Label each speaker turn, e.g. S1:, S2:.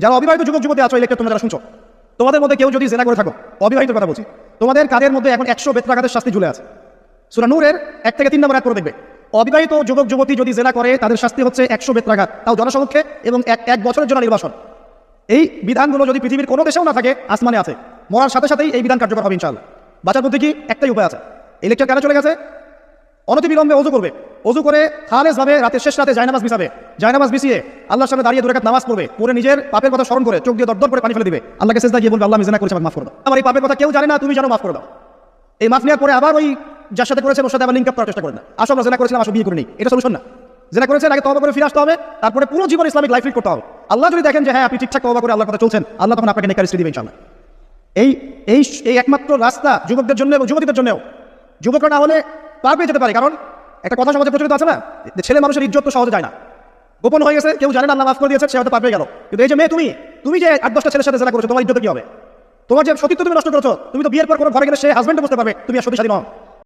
S1: যারা অবিবাহিত যুবক যুবতী আছো এই তোমরা যারা শুনছো, তোমাদের মধ্যে কেউ যদি জেনা করে থাকো অবিবাহিত কথা বলছি, তোমাদের কাদের মধ্যে এখন একশো বেত্রাঘাতের শাস্তি ঝুলে আছে? সুরা নূরের এক থেকে তিন নম্বর এক করে দেখবে। অবিবাহিত যুবক যুবতী যদি জেনা করে, তাদের শাস্তি হচ্ছে একশো বেত্রাঘাত, তাও জনসমক্ষে এবং এক এক বছরের জন্য নির্বাসন। এই বিধানগুলো যদি পৃথিবীর কোনো দেশেও না থাকে, আসমানে আছে। মরার সাথে সাথেই এই বিধান কার্যকর হবে ইনশাআল্লাহ। বাঁচার মধ্যে কি একটাই উপায় আছে? এই লেকচার কেন চলে গেছে? অনতিবিলম্বে অজু করবে। অজু করে খালেজ ভাবে রাতের শেষ রাতে জায়নামাজ বিছাবে। জায়নামাজ বিছিয়ে আল্লাহর সামনে দাঁড়িয়ে দুরাকাত নামাজ পড়বে। পরে নিজের পাপের কথা স্মরণ করে চোখ দিয়ে দরদর করে পানি ফেলে দিবে। আল্লাহকে শেষ গিয়ে বলবে, আল্লাহ মিজানা করেছে মাফ করে আমার এই পাপের কথা কেউ জানে না, তুমি জানো, মাফ করে এই মাফ নেওয়ার পরে আবার ওই যার সাথে করেছেন ওর সাথে আবার লিঙ্ক আপ করার চেষ্টা করেন না। আসো, আমরা জেনা করেছিলাম, আসো, বিয়ে করে নিই। এটা সলিউশন না। জেনা করেছেন, আগে তবা করে ফিরে আসতে হবে, তারপরে পুরো জীবন ইসলামিক লাইফ লিড করতে হবে। আল্লাহ যদি দেখেন যে হ্যাঁ আপনি ঠিকঠাক তবা করে আল্লাহর কথা চলছেন, আল্লাহ তখন আপনাকে নেকার দিবে ইনশাল্লাহ এই এই এই একমাত্র রাস্তা যুবকদের জন্য এবং যুবতীদের জন্যও। যুবকরা না হলে পার পেয়ে যেতে পারে, কারণ একটা কথা সমাজে প্রচলিত আছে না, যে ছেলে মানুষের ইজ্জত তো সহজে যায় না। গোপন হয়ে গেছে, কেউ জানে না, আল্লাহ মাফ করে দিয়েছে, সে হয়তো পার পেয়ে গেল। কিন্তু এই যে মেয়ে তুমি তুমি যে আট দশটা ছেলের সাথে জেলা করেছ, তোমার ইজ্জত কি হবে? তোমার যে সতীত্ব তুমি নষ্ট করছ, তুমি তো বিয়ের পর কোনো ঘরে গেলে সে হাজব্যান্ড বুঝতে পারবে, তুমি আর সতী স্বাধীন